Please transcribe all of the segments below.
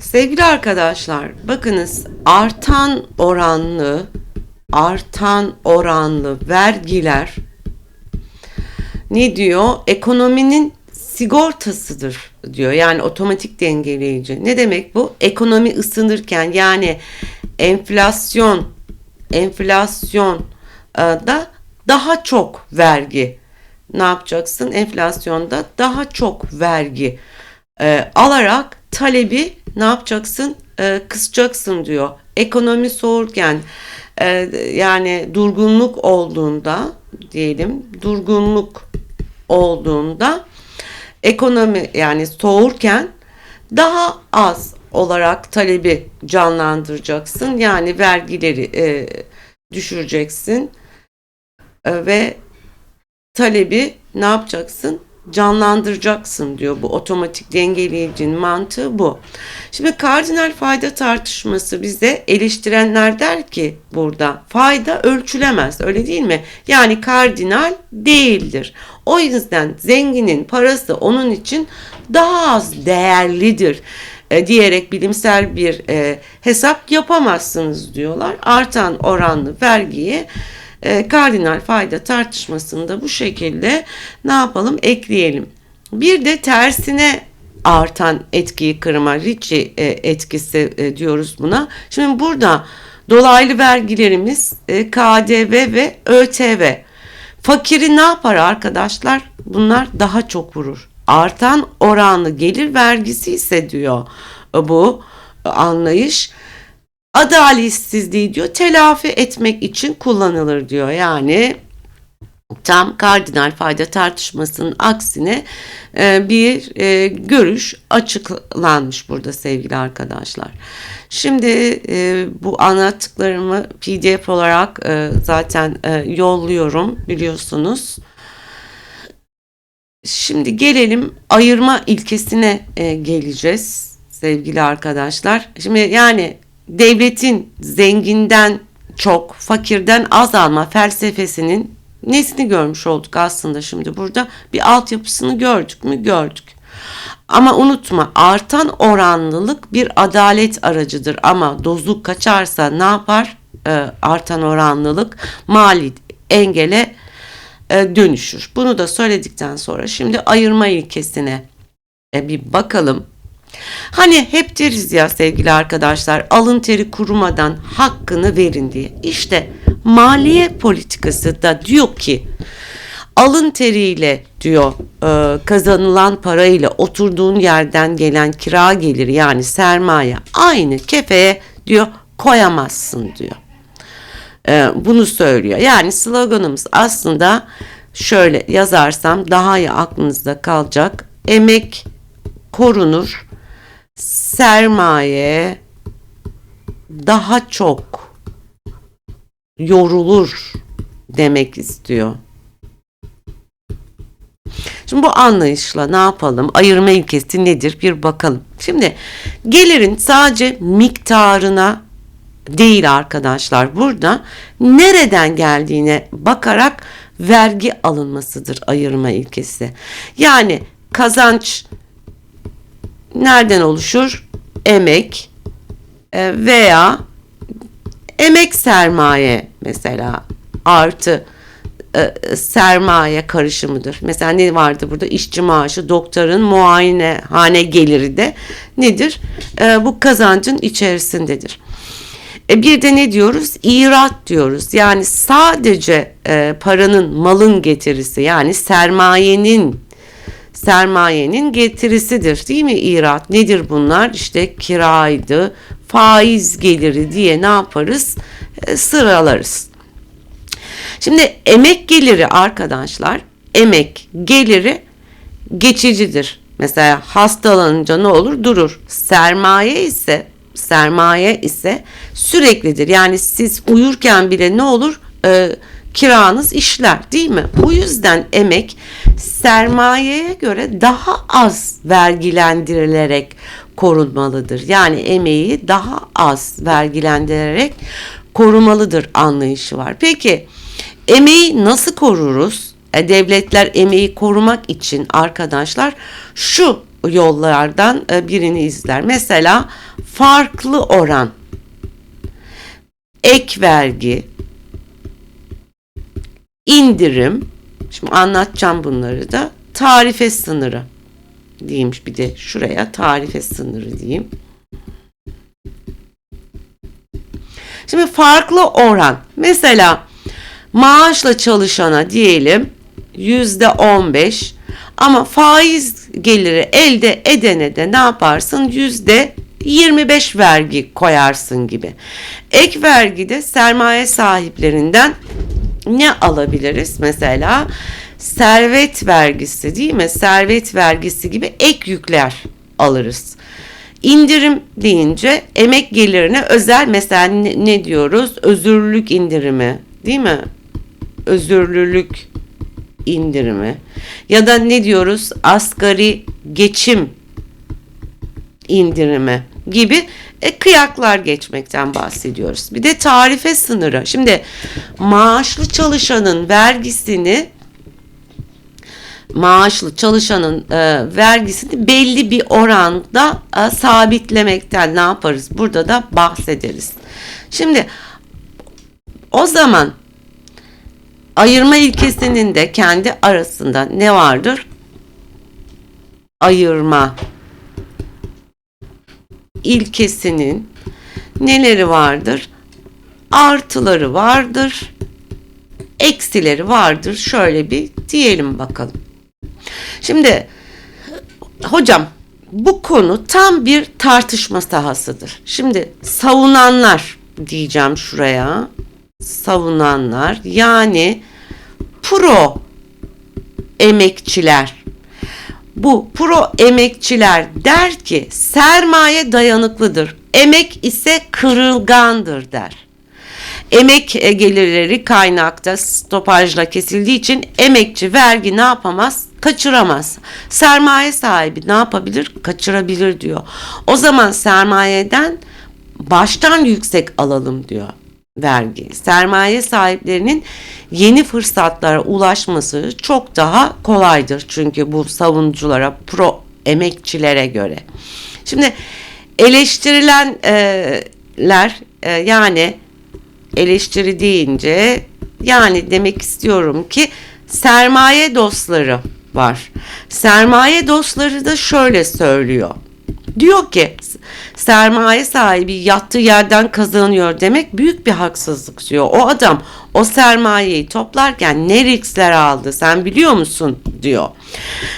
Sevgili arkadaşlar, bakınız artan oranlı artan oranlı vergiler ne diyor? Ekonominin sigortasıdır diyor. Yani otomatik dengeleyici. Ne demek bu? Ekonomi ısınırken yani enflasyon enflasyon e, da daha çok vergi ne yapacaksın? Enflasyonda daha çok vergi e, alarak talebi ne yapacaksın? E, kısacaksın diyor. Ekonomi soğurken e, yani durgunluk olduğunda diyelim durgunluk olduğunda ekonomi yani soğurken daha az olarak talebi canlandıracaksın. Yani vergileri e, düşüreceksin E, ve talebi ne yapacaksın? Canlandıracaksın diyor. Bu otomatik dengeleyicinin mantığı bu. Şimdi kardinal fayda tartışması bize eleştirenler der ki burada fayda ölçülemez öyle değil mi? Yani kardinal değildir. O yüzden zenginin parası onun için daha az değerlidir e, diyerek bilimsel bir e, hesap yapamazsınız diyorlar. Artan oranlı vergiyi e, kardinal fayda tartışmasında bu şekilde ne yapalım ekleyelim. Bir de tersine artan etkiyi kırma Ricci e, etkisi e, diyoruz buna. Şimdi burada dolaylı vergilerimiz e, KDV ve ÖTV. Fakiri ne yapar arkadaşlar? Bunlar daha çok vurur. Artan oranlı gelir vergisi ise diyor bu anlayış adaletsizliği diyor telafi etmek için kullanılır diyor. Yani tam kardinal fayda tartışmasının aksine e, bir e, görüş açıklanmış burada sevgili arkadaşlar. Şimdi e, bu anlattıklarımı pdf olarak zaten yolluyorum biliyorsunuz. Şimdi gelelim ayırma ilkesine geleceğiz sevgili arkadaşlar. Şimdi yani devletin zenginden çok fakirden az alma felsefesinin nesini görmüş olduk aslında şimdi burada bir altyapısını gördük mü gördük. Ama unutma artan oranlılık bir adalet aracıdır ama dozu kaçarsa ne yapar? Ee, artan oranlılık mali engele e, dönüşür. Bunu da söyledikten sonra şimdi ayırma ilkesine e, bir bakalım. Hani hep deriz ya sevgili arkadaşlar alın teri kurumadan hakkını verin diye. İşte maliye politikası da diyor ki alın teriyle diyor e, kazanılan parayla oturduğun yerden gelen kira geliri yani sermaye aynı kefeye diyor koyamazsın diyor. E, bunu söylüyor. Yani sloganımız aslında şöyle yazarsam daha iyi aklınızda kalacak. Emek korunur, sermaye daha çok yorulur demek istiyor. Şimdi bu anlayışla ne yapalım? Ayırma ilkesi nedir? Bir bakalım. Şimdi gelirin sadece miktarına değil arkadaşlar. Burada nereden geldiğine bakarak vergi alınmasıdır ayırma ilkesi. Yani kazanç nereden oluşur? Emek e, veya emek sermaye mesela artı e, sermaye karışımıdır. Mesela ne vardı burada? İşçi maaşı, doktorun muayenehane geliri de nedir? E, bu kazancın içerisindedir. E bir de ne diyoruz? İrat diyoruz. Yani sadece e, paranın, malın getirisi yani sermayenin sermayenin getirisidir değil mi İrat? Nedir bunlar? İşte kiraydı, faiz geliri diye ne yaparız? E, sıralarız. Şimdi emek geliri arkadaşlar, emek geliri geçicidir. Mesela hastalanınca ne olur? Durur. Sermaye ise sermaye ise süreklidir. Yani siz uyurken bile ne olur? Ee, kiranız işler değil mi? Bu yüzden emek sermayeye göre daha az vergilendirilerek korunmalıdır. Yani emeği daha az vergilendirerek korumalıdır anlayışı var. Peki emeği nasıl koruruz? E, devletler emeği korumak için arkadaşlar şu yollardan e, birini izler. Mesela farklı oran, ek vergi, indirim, şimdi anlatacağım bunları da, tarife sınırı diyeyim bir de şuraya tarife sınırı diyeyim. Şimdi farklı oran. Mesela maaşla çalışana diyelim yüzde on beş ama faiz geliri elde edene de ne yaparsın? Yüzde 25 vergi koyarsın gibi. Ek vergide sermaye sahiplerinden ne alabiliriz? Mesela servet vergisi değil mi? Servet vergisi gibi ek yükler alırız. İndirim deyince emek gelirine özel mesela ne, ne diyoruz? Özürlülük indirimi değil mi? Özürlülük indirimi ya da ne diyoruz? Asgari geçim indirimi gibi e, kıyaklar geçmekten bahsediyoruz. Bir de tarife sınırı. Şimdi maaşlı çalışanın vergisini maaşlı çalışanın e, vergisini belli bir oranda e, sabitlemekten ne yaparız? Burada da bahsederiz. Şimdi o zaman ayırma ilkesinin de kendi arasında ne vardır? Ayırma ilkesinin neleri vardır? Artıları vardır, eksileri vardır. Şöyle bir diyelim bakalım. Şimdi hocam bu konu tam bir tartışma sahasıdır. Şimdi savunanlar diyeceğim şuraya. Savunanlar yani pro emekçiler. Bu pro emekçiler der ki sermaye dayanıklıdır. Emek ise kırılgandır der. Emek e, gelirleri kaynakta stopajla kesildiği için emekçi vergi ne yapamaz? Kaçıramaz. Sermaye sahibi ne yapabilir? Kaçırabilir diyor. O zaman sermayeden baştan yüksek alalım diyor vergi. Sermaye sahiplerinin yeni fırsatlara ulaşması çok daha kolaydır. Çünkü bu savunuculara, pro emekçilere göre. Şimdi eleştirilenler e, yani eleştiri deyince yani demek istiyorum ki sermaye dostları var. Sermaye dostları da şöyle söylüyor. Diyor ki sermaye sahibi yattığı yerden kazanıyor demek büyük bir haksızlık diyor. O adam o sermayeyi toplarken ne riskler aldı sen biliyor musun diyor.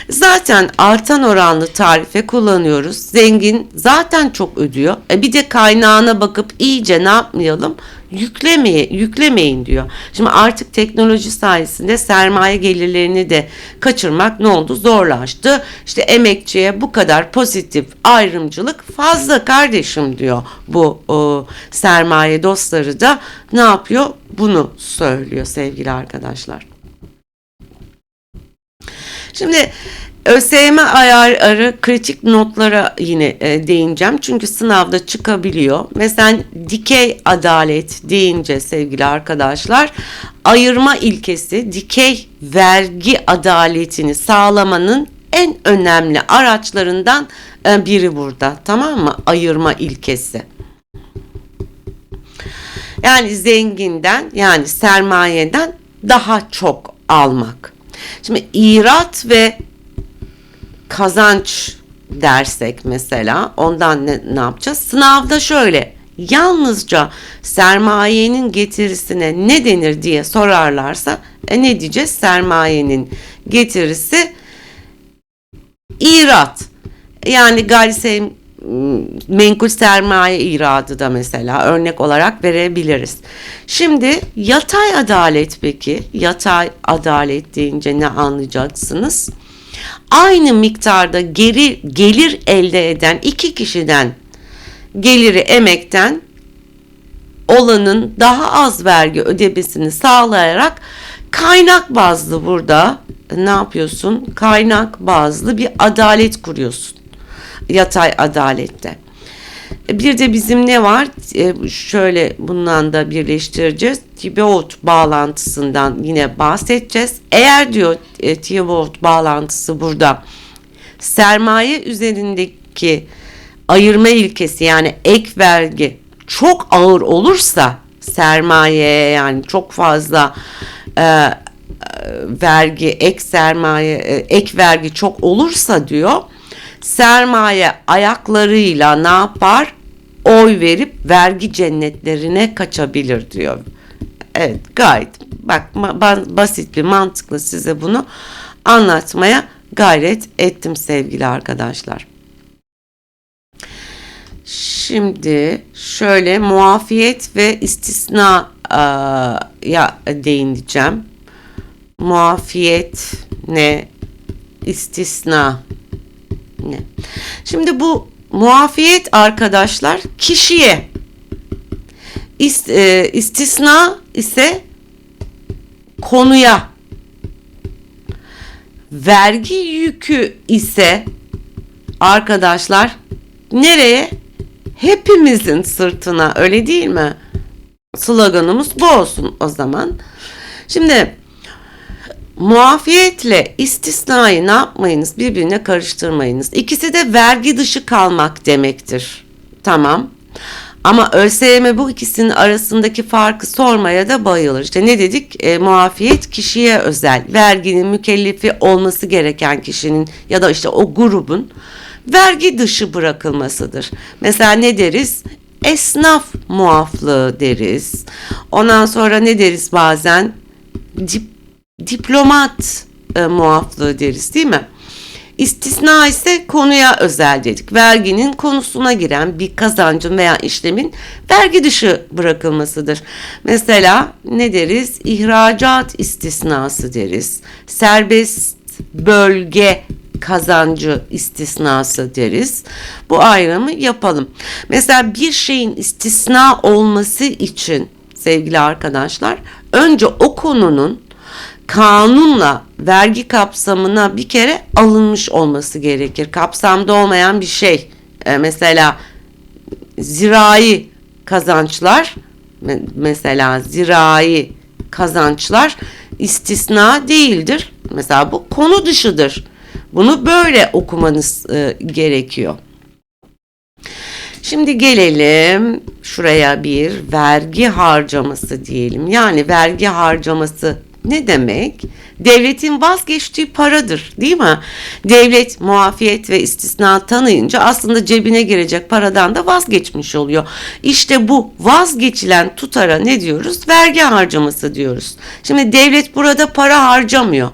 Zaten artan oranlı tarife kullanıyoruz. Zengin zaten çok ödüyor. E bir de kaynağına bakıp iyice ne yapmayalım? Yüklemeye, yüklemeyin diyor. Şimdi artık teknoloji sayesinde sermaye gelirlerini de kaçırmak ne oldu? Zorlaştı. İşte emekçiye bu kadar pozitif ayrımcılık fazla kardeşim diyor bu o, sermaye dostları da ne yapıyor? Bunu söylüyor sevgili arkadaşlar. Şimdi ÖSYM ayarları kritik notlara yine e, değineceğim. Çünkü sınavda çıkabiliyor. Mesela dikey adalet deyince sevgili arkadaşlar ayırma ilkesi dikey vergi adaletini sağlamanın en önemli araçlarından e, biri burada. Tamam mı? Ayırma ilkesi. Yani zenginden yani sermayeden daha çok almak. Şimdi irat ve kazanç dersek mesela ondan ne, ne yapacağız? Sınavda şöyle yalnızca sermayenin getirisine ne denir diye sorarlarsa e ne diyeceğiz? Sermayenin getirisi irat. Yani gayri menkul sermaye iradı da mesela örnek olarak verebiliriz. Şimdi yatay adalet peki yatay adalet deyince ne anlayacaksınız? Aynı miktarda geri gelir elde eden iki kişiden geliri emekten olanın daha az vergi ödemesini sağlayarak kaynak bazlı burada ne yapıyorsun? Kaynak bazlı bir adalet kuruyorsun yatay adalette. E, bir de bizim ne var? E, şöyle bundan da birleştireceğiz. Thibaut bağlantısından yine bahsedeceğiz. Eğer diyor e, Thibaut bağlantısı burada sermaye üzerindeki ayırma ilkesi yani ek vergi çok ağır olursa sermayeye yani çok fazla e, vergi ek sermaye ek vergi çok olursa diyor sermaye ayaklarıyla ne yapar oy verip vergi cennetlerine kaçabilir diyor. Evet gayet bak ba- basit bir mantıkla size bunu anlatmaya gayret ettim sevgili arkadaşlar. Şimdi şöyle muafiyet ve istisna ya değineceğim. Muafiyet ne? İstisna? Şimdi bu muafiyet arkadaşlar kişiye ist, e, istisna ise konuya vergi yükü ise arkadaşlar nereye? Hepimizin sırtına öyle değil mi? Sloganımız bu olsun o zaman. Şimdi muafiyetle istisnayı ne yapmayınız? Birbirine karıştırmayınız. İkisi de vergi dışı kalmak demektir. Tamam. Ama ÖSYM bu ikisinin arasındaki farkı sormaya da bayılır. İşte ne dedik? E, muafiyet kişiye özel. Verginin mükellefi olması gereken kişinin ya da işte o grubun vergi dışı bırakılmasıdır. Mesela ne deriz? Esnaf muaflığı deriz. Ondan sonra ne deriz bazen? Dip, diplomat e, muaflığı deriz değil mi? İstisna ise konuya özel dedik. Verginin konusuna giren bir kazancın veya işlemin vergi dışı bırakılmasıdır. Mesela ne deriz? İhracat istisnası deriz. Serbest bölge kazancı istisnası deriz. Bu ayrımı yapalım. Mesela bir şeyin istisna olması için sevgili arkadaşlar önce o konunun kanunla vergi kapsamına bir kere alınmış olması gerekir. Kapsamda olmayan bir şey. E, mesela zirai kazançlar mesela zirai kazançlar istisna değildir. Mesela bu konu dışıdır. Bunu böyle okumanız e, gerekiyor. Şimdi gelelim şuraya bir vergi harcaması diyelim. Yani vergi harcaması ne demek? Devletin vazgeçtiği paradır değil mi? Devlet muafiyet ve istisna tanıyınca aslında cebine girecek paradan da vazgeçmiş oluyor. İşte bu vazgeçilen tutara ne diyoruz? Vergi harcaması diyoruz. Şimdi devlet burada para harcamıyor.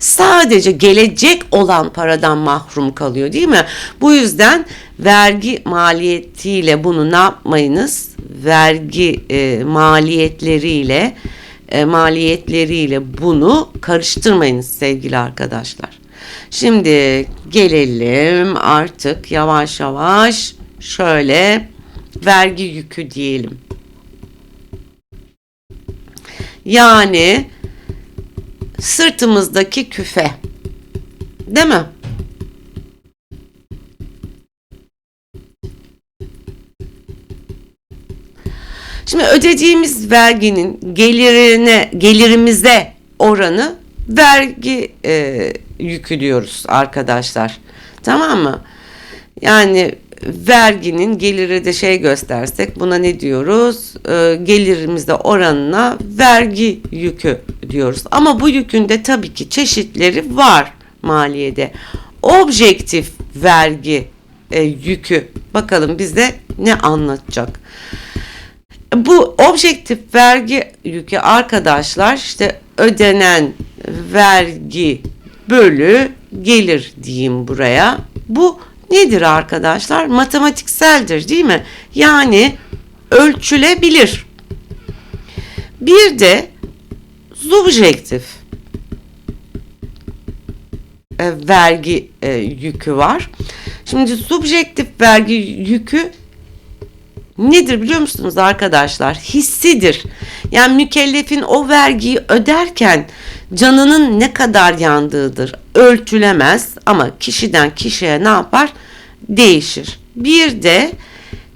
Sadece gelecek olan paradan mahrum kalıyor değil mi? Bu yüzden vergi maliyetiyle bunu ne yapmayınız? Vergi e, maliyetleriyle e, maliyetleriyle bunu karıştırmayınız sevgili arkadaşlar. Şimdi gelelim artık yavaş yavaş şöyle vergi yükü diyelim. Yani sırtımızdaki küfe. Değil mi? Şimdi ödediğimiz verginin gelirine gelirimize oranı vergi e, yükü diyoruz arkadaşlar. Tamam mı? Yani verginin geliri de şey göstersek buna ne diyoruz? E, gelirimizde oranına vergi yükü diyoruz. Ama bu yükün de tabii ki çeşitleri var maliyede. Objektif vergi e, yükü bakalım bize ne anlatacak? Bu objektif vergi yükü arkadaşlar işte ödenen vergi bölü gelir diyeyim buraya. Bu nedir arkadaşlar? Matematikseldir değil mi? Yani ölçülebilir. Bir de subjektif e, vergi e, yükü var. Şimdi subjektif vergi yükü nedir biliyor musunuz arkadaşlar? Hissidir. Yani mükellefin o vergiyi öderken canının ne kadar yandığıdır. Ölçülemez ama kişiden kişiye ne yapar? Değişir. Bir de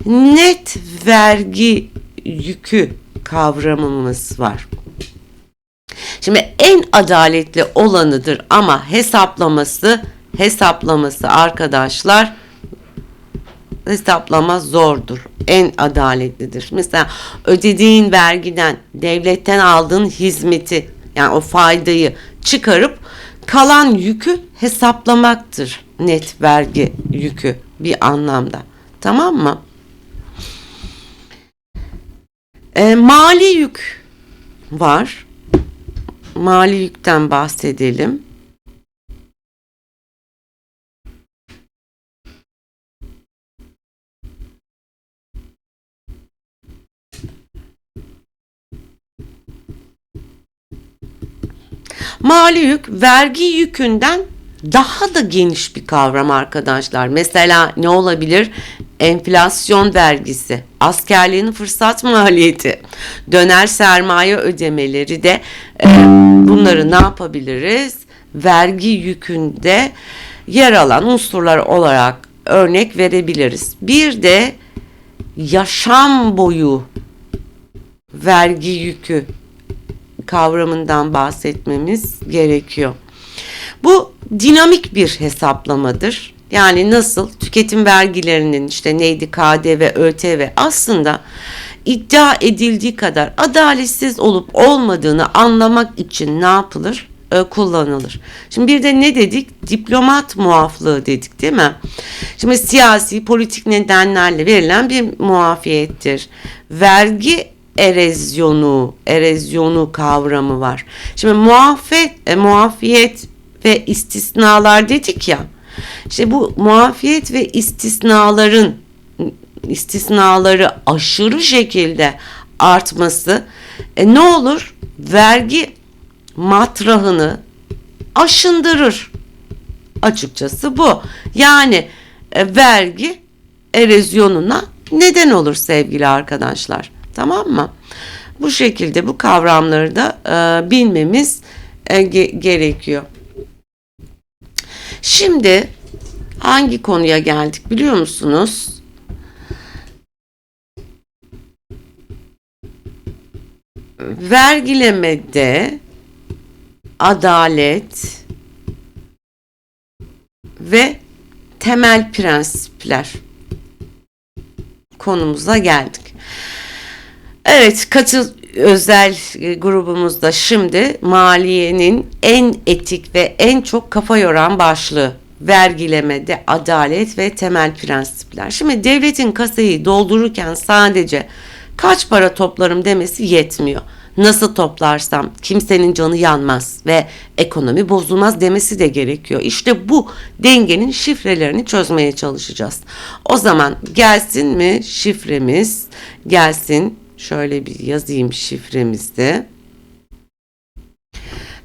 net vergi yükü kavramımız var. Şimdi en adaletli olanıdır ama hesaplaması hesaplaması arkadaşlar hesaplama zordur. En adaletlidir. Mesela ödediğin vergiden, devletten aldığın hizmeti yani o faydayı çıkarıp kalan yükü hesaplamaktır. Net vergi yükü bir anlamda. Tamam mı? E, mali yük var. Mali yükten bahsedelim. Mali yük vergi yükünden daha da geniş bir kavram arkadaşlar. Mesela ne olabilir? Enflasyon vergisi, askerliğin fırsat maliyeti, döner sermaye ödemeleri de e, bunları ne yapabiliriz? Vergi yükünde yer alan unsurlar olarak örnek verebiliriz. Bir de yaşam boyu vergi yükü kavramından bahsetmemiz gerekiyor. Bu dinamik bir hesaplamadır. Yani nasıl tüketim vergilerinin işte neydi KDV, ÖTV aslında iddia edildiği kadar adaletsiz olup olmadığını anlamak için ne yapılır? Kullanılır. Şimdi bir de ne dedik? Diplomat muaflığı dedik değil mi? Şimdi siyasi, politik nedenlerle verilen bir muafiyettir. Vergi erozyonu, erozyonu kavramı var. Şimdi muafiyet, e, muafiyet ve istisnalar dedik ya. İşte bu muafiyet ve istisnaların istisnaları aşırı şekilde artması e, ne olur? Vergi matrahını aşındırır. Açıkçası bu. Yani e, vergi erozyonuna neden olur sevgili arkadaşlar. Tamam mı? Bu şekilde bu kavramları da e, bilmemiz e, ge- gerekiyor. Şimdi hangi konuya geldik biliyor musunuz? Vergilemede adalet ve temel prensipler konumuza geldik. Evet, katıl özel e, grubumuzda şimdi maliyenin en etik ve en çok kafa yoran başlığı vergilemede adalet ve temel prensipler. Şimdi devletin kasayı doldururken sadece kaç para toplarım demesi yetmiyor. Nasıl toplarsam kimsenin canı yanmaz ve ekonomi bozulmaz demesi de gerekiyor. İşte bu dengenin şifrelerini çözmeye çalışacağız. O zaman gelsin mi şifremiz? Gelsin. Şöyle bir yazayım şifremizde.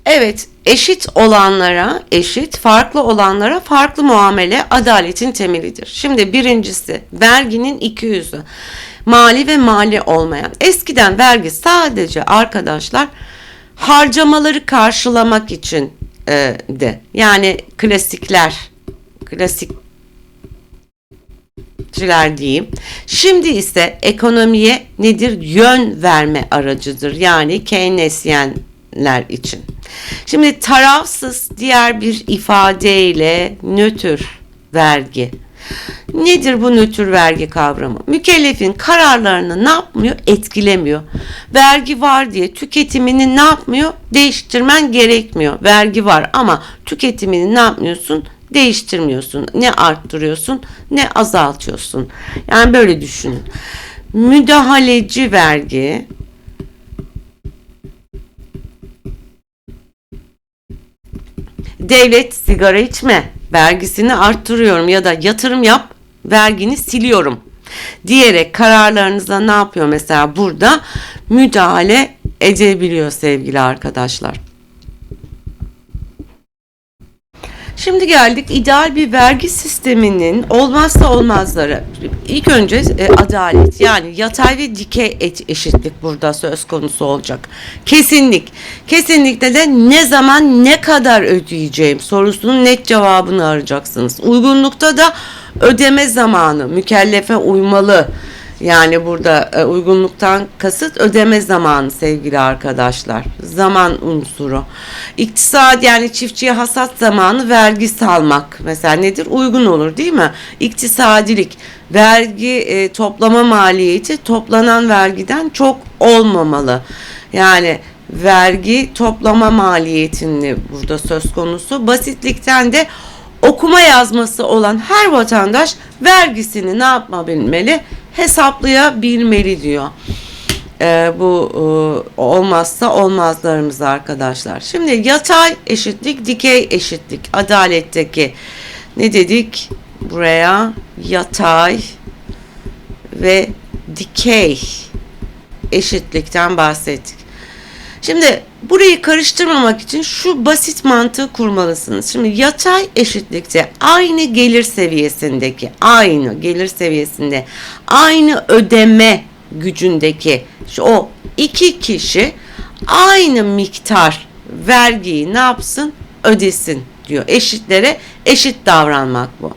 Evet, eşit olanlara eşit, farklı olanlara farklı muamele adaletin temelidir. Şimdi birincisi verginin iki yüzü. Mali ve mali olmayan. Eskiden vergi sadece arkadaşlar harcamaları karşılamak için e, de. Yani klasikler, klasik diyeyim. Şimdi ise ekonomiye nedir? Yön verme aracıdır. Yani Keynesyenler için. Şimdi tarafsız diğer bir ifadeyle nötr vergi. Nedir bu nötr vergi kavramı? Mükellefin kararlarını ne yapmıyor? Etkilemiyor. Vergi var diye tüketimini ne yapmıyor? Değiştirmen gerekmiyor. Vergi var ama tüketimini ne yapmıyorsun? Değiştirmiyorsun. Ne arttırıyorsun ne azaltıyorsun. Yani böyle düşünün. Müdahaleci vergi devlet sigara içme vergisini arttırıyorum ya da yatırım yap vergini siliyorum diyerek kararlarınıza ne yapıyor mesela burada müdahale edebiliyor sevgili arkadaşlar. Şimdi geldik ideal bir vergi sisteminin olmazsa olmazları. İlk önce e, adalet yani yatay ve dikey eşitlik burada söz konusu olacak. Kesinlik. Kesinlikle de ne zaman ne kadar ödeyeceğim sorusunun net cevabını arayacaksınız. Uygunlukta da ödeme zamanı mükellefe uymalı Yani burada e, uygunluktan kasıt ödeme zamanı sevgili arkadaşlar. Zaman unsuru. İktisat yani çiftçiye hasat zamanı vergi salmak mesela nedir? Uygun olur değil mi? İktisadilik vergi e, toplama maliyeti toplanan vergiden çok olmamalı. Yani vergi toplama maliyetini burada söz konusu. Basitlikten de okuma yazması olan her vatandaş vergisini ne yapabilmeli? Hesaplayabilmeli diyor. Ee, bu e, olmazsa olmazlarımız arkadaşlar. Şimdi yatay eşitlik, dikey eşitlik. Adaletteki ne dedik? Buraya yatay ve dikey eşitlikten bahsettik. Şimdi burayı karıştırmamak için şu basit mantığı kurmalısınız. Şimdi yatay eşitlikte aynı gelir seviyesindeki, aynı gelir seviyesinde, aynı ödeme gücündeki şu o iki kişi aynı miktar vergiyi ne yapsın? Ödesin diyor. Eşitlere eşit davranmak bu.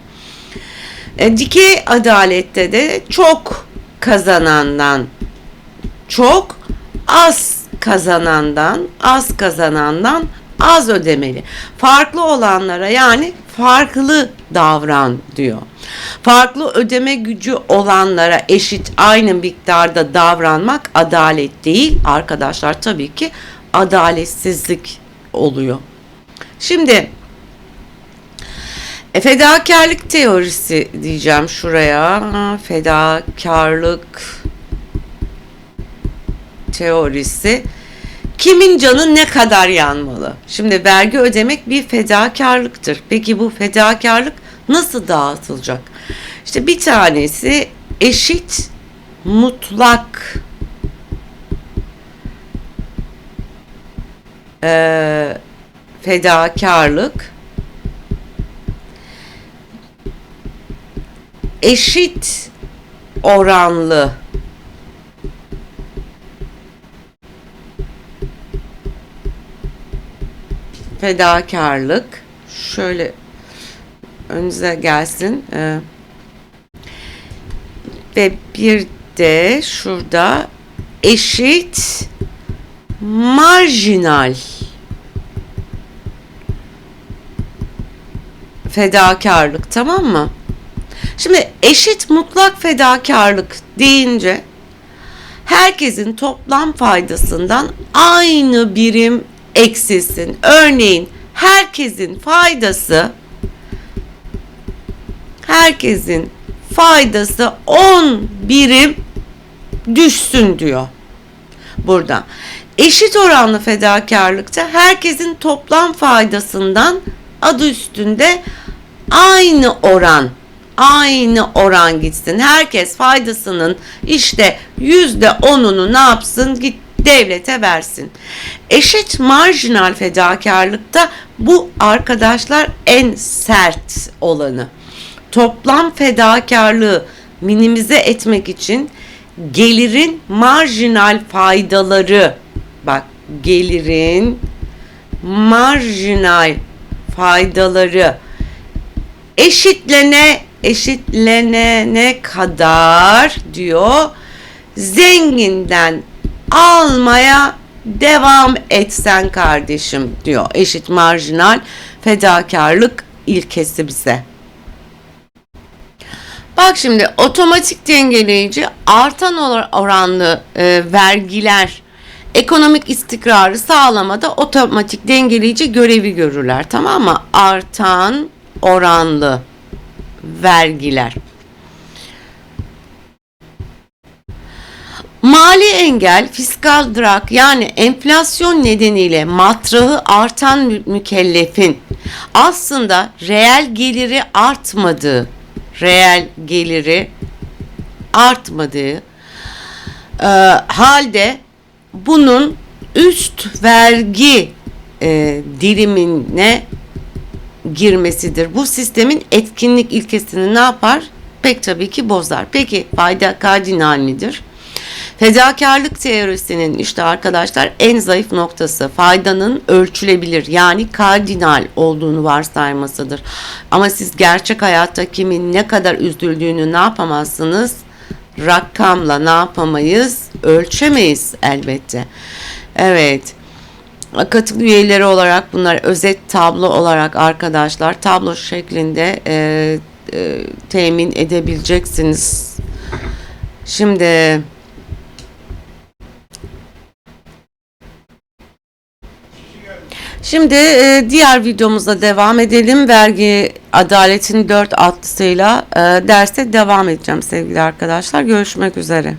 E, dikey adalette de çok kazanandan çok az kazanandan az kazanandan az ödemeli. Farklı olanlara yani farklı davran diyor. Farklı ödeme gücü olanlara eşit aynı miktarda davranmak adalet değil arkadaşlar tabii ki adaletsizlik oluyor. Şimdi e, fedakarlık teorisi diyeceğim şuraya. Fedakarlık teorisi kimin canı ne kadar yanmalı? Şimdi vergi ödemek bir fedakarlıktır. Peki bu fedakarlık nasıl dağıtılacak? İşte bir tanesi eşit mutlak e, fedakarlık eşit oranlı fedakarlık şöyle önünüze gelsin ee, ve bir de şurada eşit marjinal fedakarlık tamam mı? Şimdi eşit mutlak fedakarlık deyince herkesin toplam faydasından aynı birim eksilsin. Örneğin herkesin faydası herkesin faydası 10 birim düşsün diyor. Burada. Eşit oranlı fedakarlıkta herkesin toplam faydasından adı üstünde aynı oran aynı oran gitsin. Herkes faydasının işte yüzde onunu ne yapsın git devlete versin. Eşit marjinal fedakarlıkta bu arkadaşlar en sert olanı. Toplam fedakarlığı minimize etmek için gelirin marjinal faydaları bak gelirin marjinal faydaları eşitlene eşitlenene kadar diyor zenginden almaya devam etsen kardeşim diyor. Eşit marjinal fedakarlık ilkesi bize. Bak şimdi otomatik dengeleyici artan oranlı e, vergiler ekonomik istikrarı sağlamada otomatik dengeleyici görevi görürler tamam mı? Artan oranlı vergiler. Mali engel, fiskal drag yani enflasyon nedeniyle matrahı artan mükellefin aslında reel geliri artmadığı, reel geliri artmadığı e, halde bunun üst vergi e, dilimine girmesidir. Bu sistemin etkinlik ilkesini ne yapar? Pek tabii ki bozar. Peki fayda kardinal midir? Fedakarlık teorisinin işte arkadaşlar en zayıf noktası faydanın ölçülebilir yani kardinal olduğunu varsaymasıdır. Ama siz gerçek hayatta kimin ne kadar üzüldüğünü ne yapamazsınız? rakamla ne yapamayız? Ölçemeyiz elbette. Evet. Katıl üyeleri olarak bunlar özet tablo olarak arkadaşlar tablo şeklinde e, e, temin edebileceksiniz. Şimdi Şimdi e, diğer videomuzda devam edelim. Vergi adaletin 4 atlısıyla e, derse devam edeceğim sevgili arkadaşlar. Görüşmek üzere.